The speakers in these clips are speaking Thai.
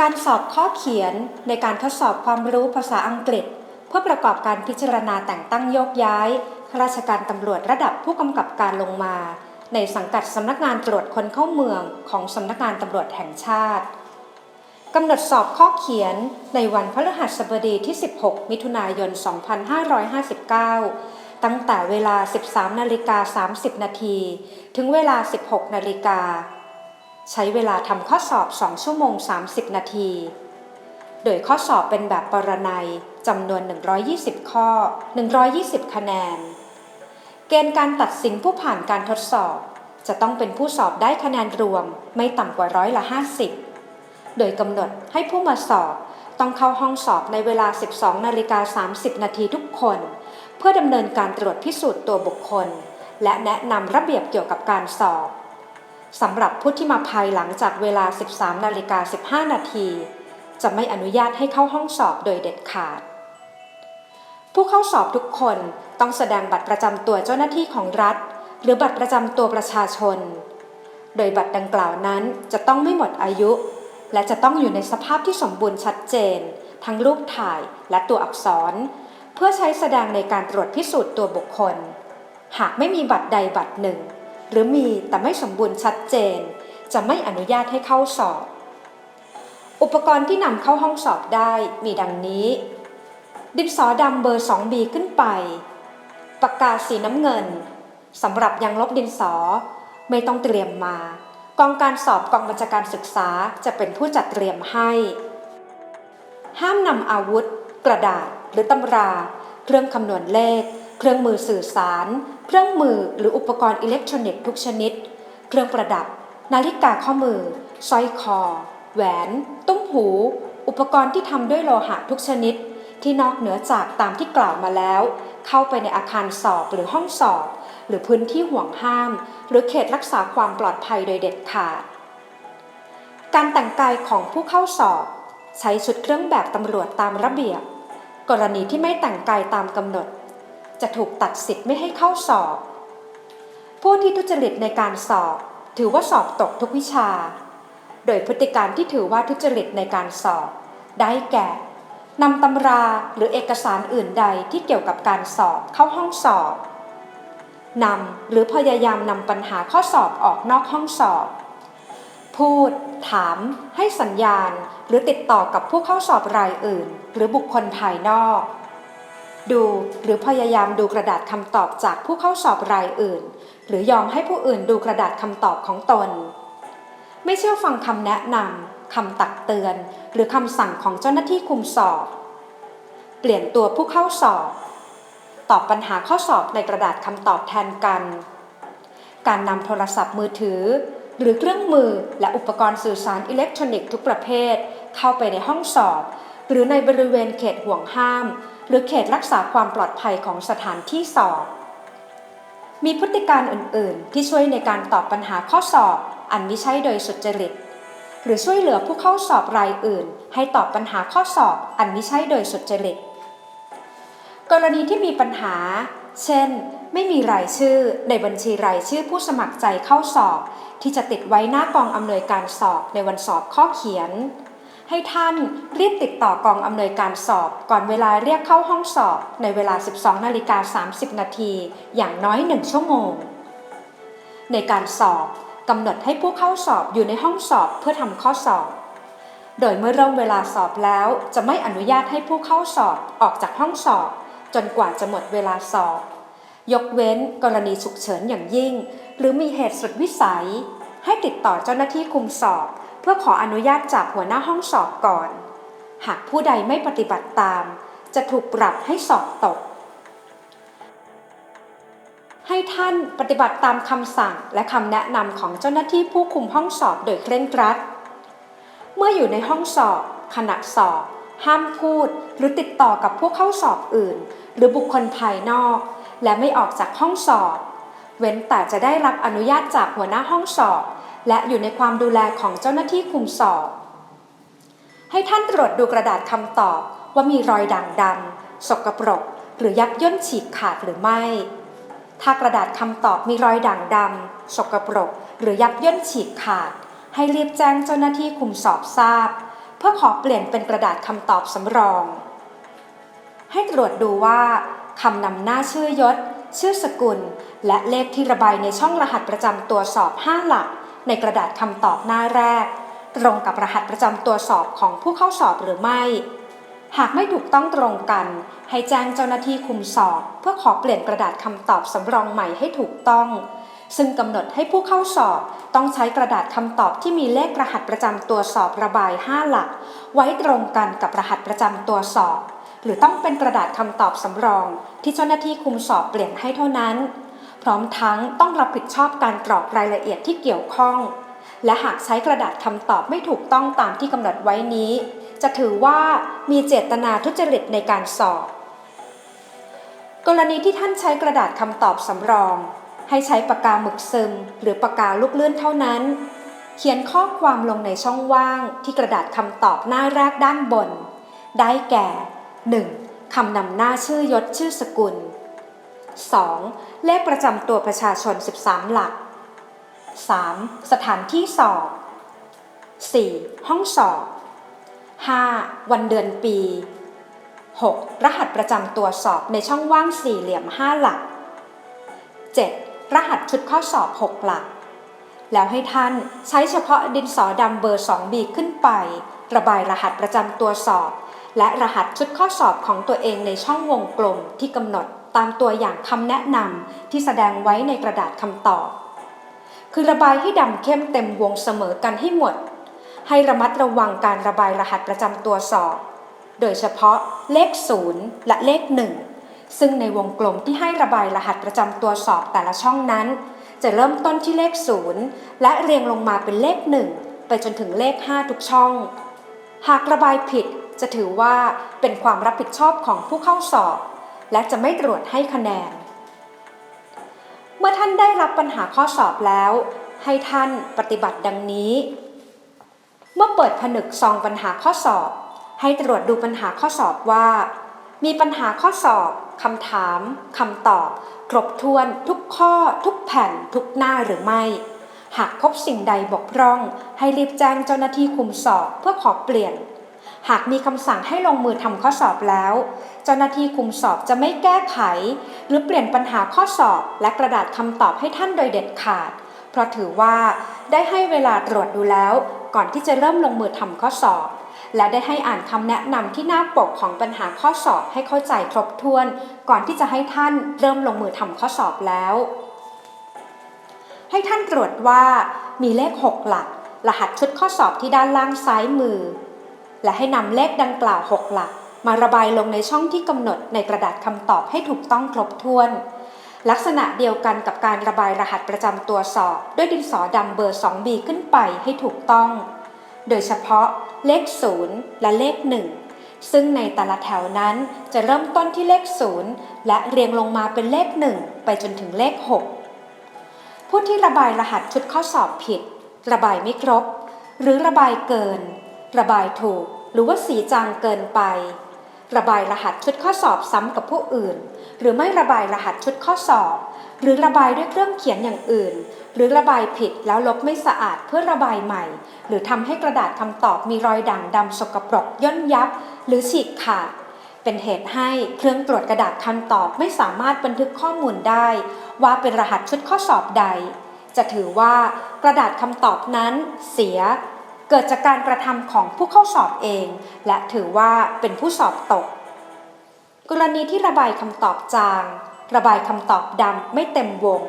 การสอบข้อเขียนในการทดสอบความรู้ภาษาอังกฤษ เพื่อประกอบการพิจารณาแต่งตั้งโยกย้ายข้าราชการตำรวจระดับผู้กำกับการลงมา ในสังกัดสำนักงานตรวจคนเข้าเมืองของสำนักงานตำรวจแห่งชาติกำหนดสอบข้อเขียนในวันพฤหัสบดีที่ 16 มิถุนายน 2559 ตั้งแต่เวลา 13 นาฬิกา 30 นาที ถึงเวลา 16 นาฬิกา ใช้เวลาทำข้อสอบ 2 ชั่วโมง 30 นาที โดยข้อสอบเป็นแบบปรนัยจำนวน 120 ข้อ 120 คะแนน เกณฑ์การตัดสินผู้ผ่านการทดสอบ จะต้องเป็นผู้สอบได้คะแนนรวมไม่ต่ำกว่าร้อยละ 50 โดยกำหนดให้ผู้มาสอบต้องเข้าห้องสอบในเวลา 12 นาฬิกา 30 นาทีทุกคน เพื่อดำเนินการตรวจพิสูจน์ตัวบุคคล และแนะนำระเบียบเกี่ยวกับการสอบ สำหรับผู้ที่มาภายหลังจากเวลา 13นาฬิกา15 นาที จะไม่อนุญาตให้เข้าห้องสอบโดยเด็ดขาด ผู้เข้าสอบทุกคนต้องแสดงบัตรประจำตัวเจ้าหน้าที่ของรัฐ หรือบัตรประจำตัวประชาชน โดยบัตรดังกล่าวนั้นจะต้องไม่หมดอายุ และจะต้องอยู่ในสภาพที่สมบูรณ์ชัดเจน ทั้งรูปถ่ายและตัวอักษร เพื่อใช้แสดงในการตรวจพิสูจน์ตัวบุคคล หากไม่มีบัตรใดบัตรหนึ่ง หรือมีแต่ไม่สมบูรณ์ชัดเจน จะไม่อนุญาตให้เข้าสอบ อุปกรณ์ที่นำเข้าห้องสอบได้มีดังนี้ ดินสอดำเบอร์ 2B ขึ้นไป ปากกาสีน้ำเงินสำหรับยังลบดินสอ ไม่ต้องเตรียมมากองการสอบกองบัญชาการศึกษาจะเป็นผู้จัดเตรียมให้ ห้ามนำอาวุธ กระดาษหรือตำรา เครื่องคำนวณเลข เครื่องมือสื่อสาร เครื่องมือหรืออุปกรณ์อิเล็กทรอนิกส์ทุกชนิด เครื่องประดับ นาฬิกาข้อมือสร้อยคอ แหวน ตุ้มหู อุปกรณ์ที่ทำด้วยโลหะทุกชนิด ที่นอกเหนือจากตามที่กล่าวมาแล้ว เข้าไปในอาคารสอบหรือห้องสอบ หรือพื้นที่ห่วงห้าม หรือเขตรักษาความปลอดภัยโดยเด็ดขาด การแต่งกายของผู้เข้าสอบ ใช้ชุดเครื่องแบบตำรวจตามระเบียบ กรณีที่ไม่แต่งกายตามกำหนด จะถูกตัดสิทธิ์ไม่ให้เข้าสอบ ผู้ที่ทุจริตในการสอบ ถือว่าสอบตกทุกวิชา โดยพฤติการที่ถือว่าทุจริตในการสอบ ได้แก่นำตำราหรือเอกสารอื่นใดที่เกี่ยวกับการสอบเข้าห้องสอบนำหรือพยายามนำปัญหาข้อสอบออกนอกห้องสอบ พูด ถาม ให้สัญญาณ หรือติดต่อกับผู้เข้าสอบรายอื่น หรือบุคคลภายนอก ดูหรือพยายามดูกระดาษคำตอบจากผู้เข้าสอบรายอื่น หรือยอมให้ผู้อื่นดูกระดาษคำตอบของตน ไม่เชื่อฟังคำแนะนำคำตักเตือน หรือคำสั่งของเจ้าหน้าที่คุมสอบ เปลี่ยนตัวผู้เข้าสอบ ตอบปัญหาข้อสอบในกระดาษคำตอบแทนกัน การนำโทรศัพท์มือถือ หรือเครื่องมือและอุปกรณ์สื่อสารอิเล็กทรอนิกส์ทุกประเภท เข้าไปในห้องสอบ หรือในบริเวณเขตห่วงห้าม หรือเขตรักษาความปลอดภัยของสถานที่สอบ มีพฤติการอื่น ๆ ที่ช่วยในการตอบปัญหาข้อสอบ อันไม่ใช่โดยสุจริต หรือช่วยเหลือผู้เข้าสอบรายอื่น ให้ตอบปัญหาข้อสอบอันไม่ใช่โดยสุจริต กรณีที่มีปัญหา เช่น ไม่มีรายชื่อในบัญชีรายชื่อผู้สมัครใจเข้าสอบ ที่จะติดไว้หน้ากองอำนวยการสอบในวันสอบข้อเขียน ให้ท่านรีบติดต่อกองอำนวยการสอบ ก่อนเวลาเรียกเข้าห้องสอบ ในเวลา 12นาฬิกา30 นาทีอย่างน้อย 1 ชั่วโมง ในการสอบกำหนดให้ผู้เข้าสอบอยู่ในห้องสอบเพื่อทำข้อสอบ โดยเมื่อเริ่มเวลาสอบแล้วจะไม่อนุญาตให้ผู้เข้าสอบออกจากห้องสอบ จนกว่าจะหมดเวลาสอบ ยกเว้นกรณีฉุกเฉินอย่างยิ่ง หรือมีเหตุสุดวิสัย ให้ติดต่อเจ้าหน้าที่คุมสอบ เพื่อขออนุญาตจากหัวหน้าห้องสอบก่อน หากผู้ใดไม่ปฏิบัติตาม จะถูกปรับให้สอบตก ให้ท่านปฏิบัติตามคำสั่งและคำแนะนำของเจ้าหน้าที่ผู้คุมห้องสอบโดยเคร่งครัด เมื่ออยู่ในห้องสอบ ขณะสอบ ห้ามพูด หรือติดต่อกับผู้เข้าสอบอื่น หรือบุคคลภายนอก และไม่ออกจากห้องสอบ เว้นแต่จะได้รับอนุญาตจากหัวหน้าห้องสอบ และอยู่ในความดูแลของเจ้าหน้าที่คุมสอบ ให้ท่านตรวจดูกระดาษคำตอบว่ามีรอยด่างดำสกปรก หรือยับย่นฉีกขาดหรือไม่ ถ้ากระดาษคำตอบมีรอยด่างดำสกปรก หรือยับย่นฉีกขาด ให้รีบแจ้งเจ้าหน้าที่คุมสอบทราบ เพื่อขอเปลี่ยนเป็นกระดาษคำตอบสำรอง ให้ตรวจดูว่าคำนำหน้าชื่อยศ ชื่อสกุล และเลขที่ระบายในช่องรหัสประจำตัวสอบ 5 หลัก ในกระดาษคำตอบหน้าแรก ตรงกับรหัสประจำตัวสอบของผู้เข้าสอบหรือไม่ หากไม่ถูกต้องตรงกัน ให้แจ้งเจ้าหน้าที่คุมสอบ เพื่อขอเปลี่ยนกระดาษคำตอบสำรองใหม่ให้ถูกต้อง ซึ่งกำหนดให้ผู้เข้าสอบต้องใช้กระดาษคำตอบที่มีเลขรหัสประจำตัวสอบระบาย 5 หลัก ไว้ตรงกันกับรหัสประจำตัวสอบ หรือต้องเป็นกระดาษคำตอบสำรอง ที่เจ้าหน้าที่คุมสอบเปลี่ยนให้เท่านั้น พร้อมทั้งต้องรับผิดชอบการกรอกรายละเอียดที่เกี่ยวข้อง และหากใช้กระดาษคำตอบไม่ถูกต้องตามที่กำหนดไว้นี้ จะถือว่ามีเจตนาทุจริตในการสอบ กรณีที่ท่านใช้กระดาษคำตอบสำรอง ให้ใช้ปากกาหมึกซึม หรือปากกาลูกเลื่อนเท่านั้น เขียนข้อความลงในช่องว่างที่กระดาษคำตอบหน้าแรกด้านบน ได้แก่ 1. คำนำหน้าชื่อยศชื่อสกุล 2. เลขประจำตัวประชาชน 13 หลัก 3. สถานที่สอบ 4. ห้องสอบ 5. วันเดือนปี 6. รหัสประจำตัวสอบในช่องว่างสี่เหลี่ยม 5 หลัก 7. รหัสชุดข้อสอบ 6 หลัก แล้วให้ท่านใช้เฉพาะดินสอดำเบอร์ 2B ขึ้นไป ระบายรหัสประจำตัวสอบ และรหัสชุดข้อสอบของตัวเองในช่องวงกลมที่กำหนด ตามตัวอย่างคำแนะนำที่แสดงไว้ในกระดาษคำตอบ คือระบายให้ดำเข้มเต็มวงเสมอกันให้หมด ให้ระมัดระวังการระบายรหัสประจำตัวสอบ โดยเฉพาะเลข 0 และเลข 1 ซึ่งในวงกลมที่ให้ระบายรหัสประจำตัวสอบแต่ละช่องนั้น จะเริ่มต้นที่เลข 0 และเรียงลงมาเป็นเลข 1 ไปจนถึงเลข 5 ทุกช่อง หากระบายผิดจะถือว่าเป็นความรับผิดชอบของผู้เข้าสอบ และจะไม่ตรวจให้คะแนน เมื่อท่านได้รับปัญหาข้อสอบแล้ว ให้ท่านปฏิบัติดังนี้ เมื่อเปิดผนึกซองปัญหาข้อสอบ ให้ตรวจดูปัญหาข้อสอบว่า มีปัญหาข้อสอบคำถามคำตอบ ครบถ้วนทุกข้อ ทุกแผ่น ทุกหน้าหรือไม่ หากพบสิ่งใดบกพร่อง ให้รีบแจ้งเจ้าหน้าที่คุมสอบเพื่อขอเปลี่ยน หากมีคำสั่งให้ลงมือทำข้อสอบแล้ว เจ้าหน้าที่คุมสอบจะไม่แก้ไข หรือเปลี่ยนปัญหาข้อสอบและกระดาษคำตอบให้ท่านโดยเด็ดขาด เพราะถือว่าได้ให้เวลาตรวจดูแล้ว ก่อนที่จะเริ่มลงมือทำข้อสอบ และได้ให้อ่านคำแนะนำที่หน้าปกของปัญหาข้อสอบให้เข้าใจครบถ้วน ก่อนที่จะให้ท่านเริ่มลงมือทำข้อสอบแล้ว ให้ท่านตรวจว่ามีเลข 6 หลัก รหัสชุดข้อสอบที่ด้านล่างซ้ายมือ และให้นำเลขดังกล่าว 6 หลัก มาระบายลงในช่องที่กำหนดในกระดาษคำตอบให้ถูกต้องครบถ้วน ลักษณะเดียวกันกับการระบายรหัสประจำตัวสอบ ด้วยดินสอดำเบอร์ 2B ขึ้นไปให้ถูกต้อง โดยเฉพาะเลข 0 และเลข 1 ซึ่งในแต่ละแถวนั้นจะเริ่มต้นที่เลข 0 และเรียงลงมาเป็นเลข 1 ไปจนถึงเลข 6 ผู้ที่ระบายรหัสชุดข้อสอบผิด ระบายไม่ครบ หรือระบายเกิน ระบายถูก หรือว่าสีจางเกินไป ระบายรหัสชุดข้อสอบซ้ำกับผู้อื่น หรือไม่ระบายรหัสชุดข้อสอบ หรือระบายด้วยเครื่องเขียนอย่างอื่น หรือระบายผิดแล้วลบไม่สะอาดเพื่อระบายใหม่ หรือทำให้กระดาษคำตอบมีรอยด่างดำสกปรกย่นยับ หรือฉีกขาดเป็นเหตุให้เครื่องตรวจกระดาษคำตอบไม่สามารถบันทึกข้อมูลได้ ว่าเป็นรหัสชุดข้อสอบใด จะถือว่ากระดาษคำตอบนั้นเสีย เกิดจากการกระทำของผู้เข้าสอบเอง และถือว่าเป็นผู้สอบตก กรณีที่ระบายคำตอบจาง ระบายคำตอบดำไม่เต็มวง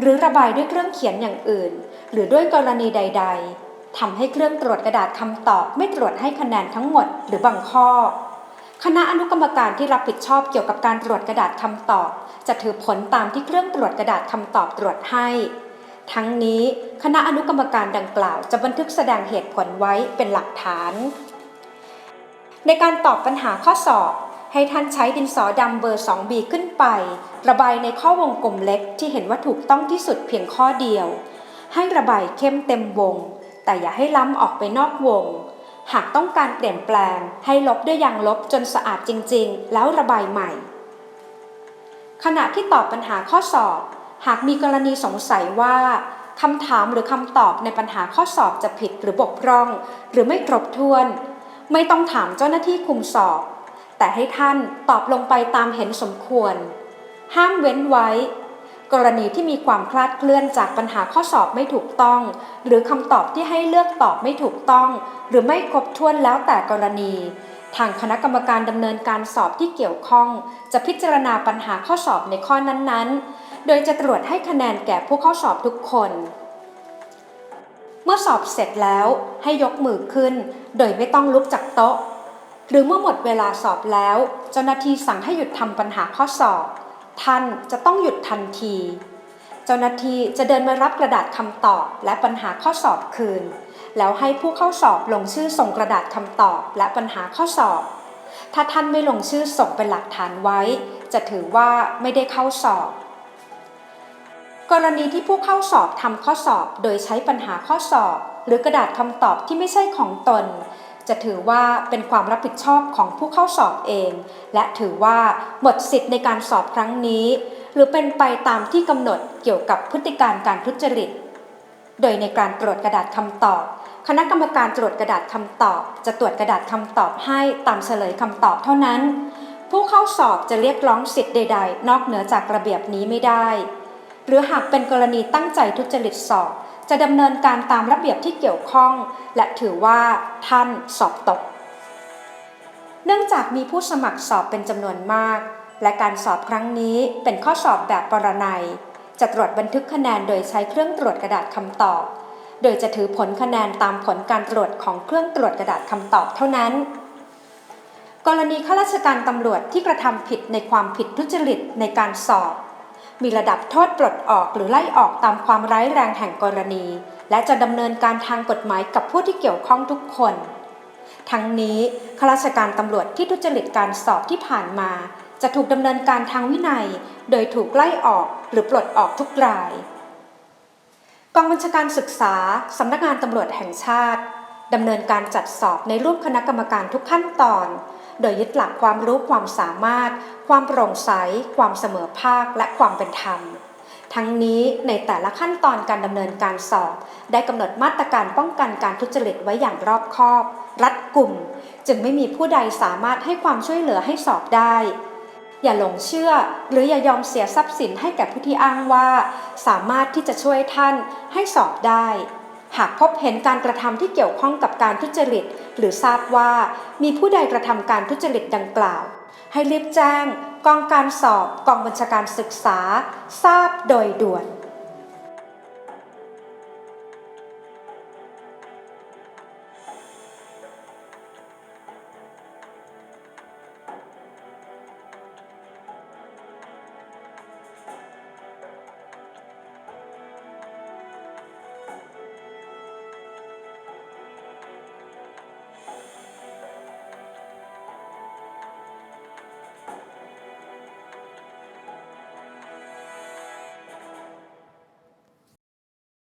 หรือระบายด้วยเครื่องเขียนอย่างอื่น หรือด้วยกรณีใด ๆทำให้เครื่องตรวจกระดาษคำตอบไม่ตรวจให้คะแนนทั้งหมดหรือบางข้อ คณะอนุกรรมการที่รับผิดชอบเกี่ยวกับการตรวจกระดาษคำตอบ จะถือผลตามที่เครื่องตรวจกระดาษคำตอบตรวจให้ ทั้งนี้คณะอนุกรรมการดังกล่าวจะบันทึกแสดงเหตุผลไว้เป็นหลักฐาน ในการตอบปัญหาข้อสอบ ให้ท่านใช้ดินสอดำเบอร์ 2B ขึ้นไป ระบายในข้อวงกลมเล็กที่เห็นว่าถูกต้องที่สุดเพียงข้อเดียว ให้ระบายเข้มเต็มวง แต่อย่าให้ล้ำออกไปนอกวง หากต้องการเปลี่ยนแปลง ให้ลบด้วยยางลบจนสะอาดจริง ๆ แล้วระบายใหม่ ขณะที่ตอบปัญหาข้อสอบ หากมีกรณีสงสัยว่าคำถามหรือคำตอบในปัญหาข้อสอบจะผิดหรือบกพร่อง หรือไม่ครบถ้วน ไม่ต้องถามเจ้าหน้าที่คุมสอบ แต่ให้ท่านตอบลงไปตามเห็นสมควร ห้ามเว้นไว้ กรณีที่มีความคลาดเคลื่อนจากปัญหาข้อสอบไม่ถูกต้อง หรือคำตอบที่ให้เลือกตอบไม่ถูกต้อง หรือไม่ครบถ้วนแล้วแต่กรณี ทางคณะกรรมการดำเนินการสอบที่เกี่ยวข้อง จะพิจารณาปัญหาข้อสอบในข้อนั้นๆ โดยจะตรวจให้คะแนนแก่ผู้เข้าสอบทุกคน เมื่อสอบเสร็จแล้วให้ยกมือขึ้น โดยไม่ต้องลุกจากโต๊ะ หรือเมื่อหมดเวลาสอบแล้ว เจ้าหน้าที่สั่งให้หยุดทำปัญหาข้อสอบ ท่านจะต้องหยุดทันที เจ้าหน้าที่จะเดินมารับกระดาษคำตอบและปัญหาข้อสอบคืน แล้วให้ผู้เข้าสอบลงชื่อส่งกระดาษคำตอบและปัญหาข้อสอบถ้าท่านไม่ลงชื่อส่งเป็นหลักฐานไว้ จะถือว่าไม่ได้เข้าสอบ กรณีที่ผู้เข้าสอบทำข้อสอบโดยใช้ปัญหาข้อสอบ หรือกระดาษคำตอบที่ไม่ใช่ของตน จะถือว่าเป็นความรับผิดชอบของผู้เข้าสอบเอง และถือว่าหมดสิทธิ์ในการสอบครั้งนี้ หรือเป็นไปตามที่กำหนดเกี่ยวกับพฤติการการทุจริต โดยในการตรวจกระดาษคำตอบ คณะกรรมการตรวจกระดาษคำตอบ จะตรวจกระดาษคำตอบให้ตามเฉลยคำตอบเท่านั้น ผู้เข้าสอบจะเรียกร้องสิทธิ์ใด ๆ นอกเหนือจากระเบียบนี้ไม่ได้ หรือหากเป็นกรณีตั้งใจทุจริตสอบ จะดำเนินการตามระเบียบที่เกี่ยวข้อง และถือว่าท่านสอบตก เนื่องจากมีผู้สมัครสอบเป็นจำนวนมาก และการสอบครั้งนี้เป็นข้อสอบแบบปรนัย จะตรวจบันทึกคะแนนโดยใช้เครื่องตรวจกระดาษคำตอบ โดยจะถือผลคะแนนตามผลการตรวจของเครื่องตรวจกระดาษคำตอบเท่านั้นกรณีข้าราชการตำรวจที่กระทำผิดในความผิดทุจริตในการสอบ มีระดับโทษปลดออกหรือไล่ออกตามความร้ายแรงแห่งกรณี และจะดำเนินการทางกฎหมายกับผู้ที่เกี่ยวข้องทุกคน ทั้งนี้ข้าราชการตำรวจที่ทุจริตการสอบที่ผ่านมา จะถูกดำเนินการทางวินัย โดยถูกไล่ออกหรือปลดออกทุกราย กองบัญชาการศึกษาสำนักงานตำรวจแห่งชาติ ดำเนินการจัดสอบในรูปคณะกรรมการทุกขั้นตอน โดยยึดหลักความรู้ความสามารถ ความโปร่งใส ความเสมอภาค และความเป็นธรรม ทั้งนี้ในแต่ละขั้นตอนการดำเนินการสอบ ได้กำหนดมาตรการป้องกันการทุจริตไว้อย่างรอบคอบ รัดกุม จึงไม่มีผู้ใดสามารถให้ความช่วยเหลือให้สอบได้ อย่าหลงเชื่อ หรืออย่ายอมเสียทรัพย์สินให้แก่ผู้ที่อ้างว่า สามารถที่จะช่วยท่านให้สอบได้ หากพบเห็นการกระทำที่เกี่ยวข้องกับการทุจริต หรือทราบว่ามีผู้ใดกระทำการทุจริตดังกล่าว ให้รีบแจ้ง กองการสอบ กองบัญชาการศึกษา ทราบโดยด่วน